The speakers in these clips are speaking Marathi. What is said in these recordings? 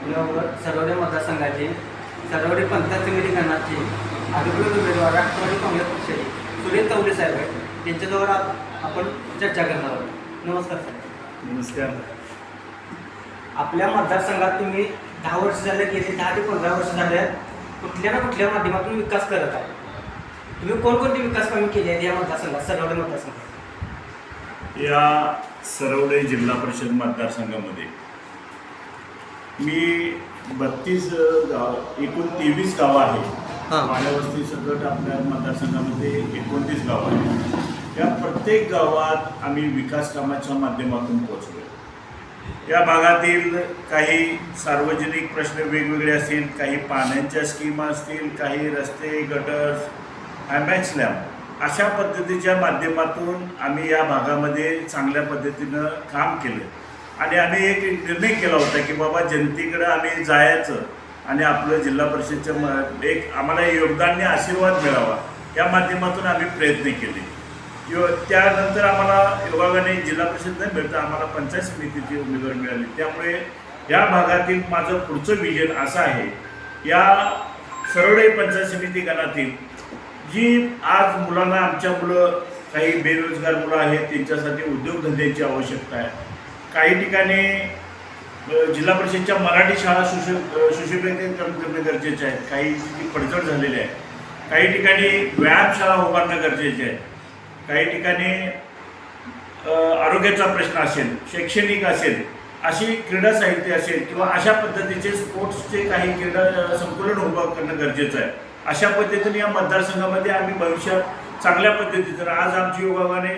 आपल्यावर सरवडे मतदारसंघाचे सरवडे पंचायत समिती गणाचे अधिकृत उमेदवार राष्ट्रवादी काँग्रेस पक्षाचे सुरेश चौधरी साहेब आहेत. त्यांच्याजवळ आप- आपण चर्चा करणार आहोत. नमस्कार सर. नमस्कार. आपल्या मतदारसंघात तुम्ही दहा वर्ष झाले गेले दहा ते पंधरा वर्ष झाले कुठल्या ना कुठल्या माध्यमातून विकास करत आहे तुम्ही कोणकोणती विकास कामे केली आहेत या मतदारसंघात सरवडे मतदारसंघात? या सरवडे जिल्हा परिषद मतदारसंघामध्ये मी बत्तीस गाव एकूण तेवीस गावं आहेत. हां. माझ्या वस्ती सकट आपल्या मतदारसंघामध्ये एकोणतीस गावं आहेत. या प्रत्येक गावात आम्ही विकास कामाच्या माध्यमातून पोहोचलो या भागातील काही सार्वजनिक प्रश्न वेगवेगळे असतील काही पाण्याच्या स्कीम असतील काही रस्ते गटर्स ॲमॅक्स लॅब अशा पद्धतीच्या माध्यमातून आम्ही या भागामध्ये चांगल्या पद्धतीनं काम केलं आणि आम्ही एक निर्णय केला होता की बाबा जनतेकडं आम्ही जायचं आणि आपलं जिल्हा परिषदच्या म एक आम्हाला योगदान आणि आशीर्वाद मिळावा या माध्यमातून आम्ही प्रयत्न केले. यो त्यानंतर आम्हाला विभागाने जिल्हा परिषद नाही मिळतं आम्हाला पंचायत समितीची उमेदवार मिळाली. त्यामुळे या भागातील माझं पुढचं विजन असं आहे या सरवडे पंचायत समिती गणातील जी आज मुलांना आमच्या मुलं काही बेरोजगार मुलं आहेत त्यांच्यासाठी उद्योगधंद्याची आवश्यकता आहे काही ठिकाणी जिल्हा परिषदच्या मराठी शाळा सुशो सुशोभित सुशोभीकरण गरजेचे आहे काही ती पडझड झालेली आहे काही ठिकाणी व्यायामशाळा उभारणं गरजेचे आहे काही ठिकाणी आरोग्याचा प्रश्न असेल शैक्षणिक असेल अशी क्रीडा साहित्य असेल किंवा अशा पद्धतीचे स्पोर्ट्सचे काही क्रीडा संकुलन उभं करणं गरजेचं आहे. अशा पद्धतीने या मतदारसंघामध्ये आम्ही भविष्यात चांगल्या पद्धतीचं आज आमची योगाने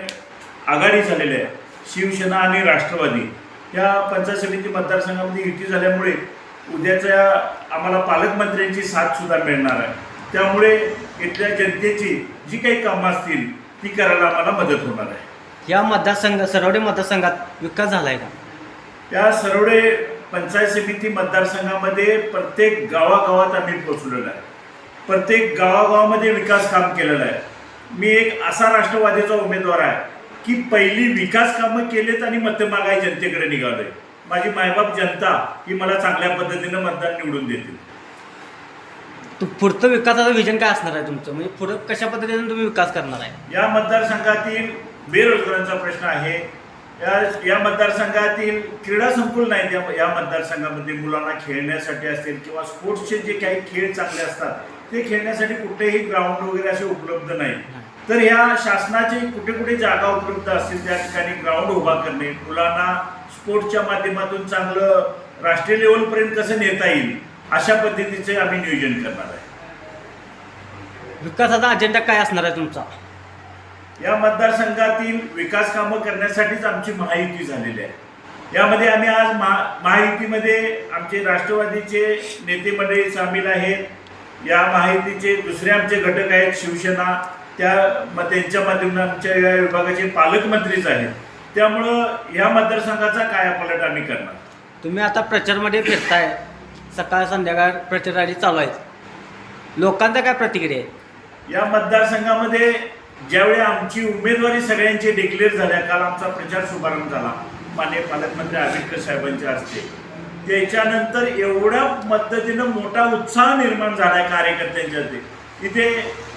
आघाडी झालेली आहे. शिवसेना आणि राष्ट्रवादी. या पंचायत समिती मतदारसंघामध्ये युती झाल्यामुळे उद्याच्या आम्हाला पालकमंत्र्यांची साथ सुद्धा मिळणार आहे. त्यामुळे इथल्या जनतेची जी काही कामं असतील ती करायला आम्हाला मदत होणार आहे. या मतदारसंघ सरवडे मतदारसंघात विकास झाला आहे का? या सरवडे पंचायत समिती मतदारसंघामध्ये प्रत्येक गावागावात आम्ही पोचलेलो आहे. प्रत्येक गावागावामध्ये विकास काम केलेलं आहे. मी एक असा राष्ट्रवादीचा उमेदवार आहे की पहिली विकास कामं केलेत आणि मतं मागाय जनतेकडे निघालोय. माझी मायबाप जनता ही मला चांगल्या पद्धतीनं मतदान निवडून देतील. तू पुढचं विकासाचं विजन काय असणार आहे तुमचं? म्हणजे पुढं कशा पद्धतीने तुम्ही विकास करणार आहे? या मतदारसंघातील बेरोजगारांचा प्रश्न आहे. या या मतदारसंघातील क्रीडा संकुल नाहीत या या मतदारसंघामध्ये मुलांना खेळण्यासाठी असतील किंवा स्पोर्ट्सचे जे काही खेळ चांगले असतात ते खेळण्यासाठी कुठेही ग्राउंड वगैरे असे उपलब्ध नाही. तर ह्या शासनाचे कुठे कुठे जागा उपलब्ध असतील त्या ठिकाणी ग्राउंड उभा करणे मुलांना स्पोर्ट्सच्या माध्यमातून चांगलं राष्ट्रीय लेवलपर्यंत कसं नेता येईल अशा पद्धतीचे आम्ही नियोजन करणार आहे. विकासाचा अजेंडा काय असणार आहे तुमचा? या मतदारसंघातील विकास कामं करण्यासाठीच आमची महायुती झालेली आहे. यामध्ये आम्ही आज महा महायुतीमध्ये आमचे राष्ट्रवादीचे नेते मंडळी सामील आहेत. या महायुतीचे दुसरे आमचे घटक आहेत शिवसेना. त्या म त्यांच्या माध्यमातून आमच्या या विभागाचे पालकमंत्रीच आहेत त्यामुळं या मतदारसंघाचा कायापालट आम्ही करणार? तुम्ही आता प्रचारमध्ये फिरताय. सकाळ संध्याकाळ प्रचार रॅली चालू आहेत. लोकांच्या काय प्रतिक्रिया आहे? या मतदारसंघामध्ये ज्यावेळी आमची उमेदवारी सगळ्यांची डिक्लेअर झाल्या काल आमचा प्रचार शुभारंभ झाला. माननीय पालकमंत्री आंबेडकर साहेबांच्या हस्ते. त्याच्यानंतर एवढ्या पद्धतीनं मोठा उत्साह निर्माण झाला आहे कार्यकर्त्यांच्या ते इथे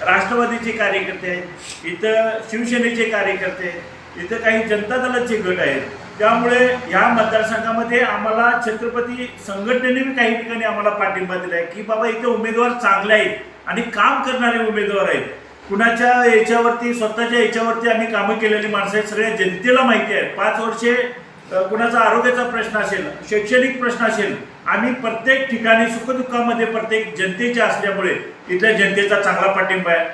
राष्ट्रवादीचे कार्यकर्ते आहेत इथं शिवसेनेचे कार्यकर्ते आहेत इथं काही जनता दलाचे गट आहेत. त्यामुळे ह्या मतदारसंघामध्ये आम्हाला छत्रपती संघटनेने बी काही ठिकाणी आम्हाला पाठिंबा दिला आहे की बाबा इथे उमेदवार चांगले आहेत आणि काम करणारे उमेदवार आहेत. कुणाच्या याच्यावरती स्वतःच्या याच्यावरती आम्ही कामं केलेली माणसं आहेत सगळ्या जनतेला माहिती आहे पाच वर्षे कुणाचा आरोग्याचा प्रश्न असेल शैक्षणिक प्रश्न असेल आम्ही प्रत्येक ठिकाणी सुखदुःखामध्ये प्रत्येक जनतेच्या असल्यामुळे इथल्या जनतेचा चांगला पाठिंबा आहे.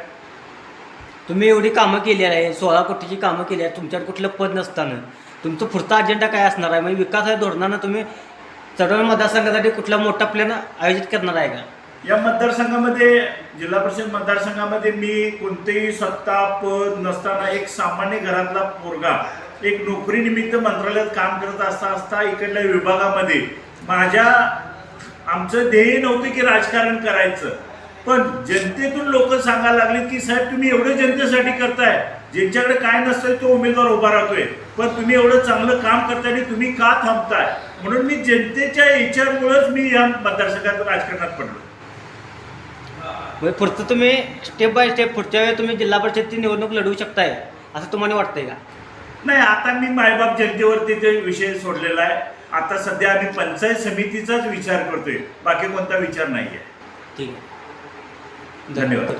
तुम्ही एवढी कामं केली आहे सोळा कोटीची कामं केली आहेत तुमच्याकडे कुठलं पद नसताना. तुमचं पुढचा अजेंडा काय असणार आहे? म्हणजे विकास आहे धोरणानं तुम्ही चढवण मतदारसंघासाठी कुठला मोठा प्लॅन आयोजित करणार आहे का? या मतदारसंघामध्ये जिल्हा परिषद मतदारसंघामध्ये मी कोणतेही सत्ता पद नसताना एक सामान्य घरातला पोरगा एक नोकरीनिमित्त मंत्रालयात काम करत असता असता इकडल्या विभागामध्ये माझ्या आमचं ध्येय नव्हतं की राजकारण करायचं. पण जनतेतून लोक सांगायला लागले की साहेब तुम्ही एवढं जनतेसाठी करताय ज्यांच्याकडे काय नसतंय तो उमेदवार उभा राहतोय. पण तुम्ही एवढं चांगलं काम करताय आणि तुम्ही का थांबताय? म्हणून मी जनतेच्या याच्यामुळेच मी या मतदारसंघात राजकारणात पडलो. म्हणजे पुढचं तुम्ही स्टेप बाय स्टेप पुढच्या वेळी तुम्ही जिल्हा परिषदची निवडणूक लढवू शकताय असं तुम्हाला वाटतंय का? नाही आता मी मायबाप जनतेवरती ते विषय सोडलेला आहे. आता सध्या आम्ही पंचायत समितीचाच विचार करतोय. बाकी कोणता विचार नाही आहे ठीक आहे. धन्यवाद.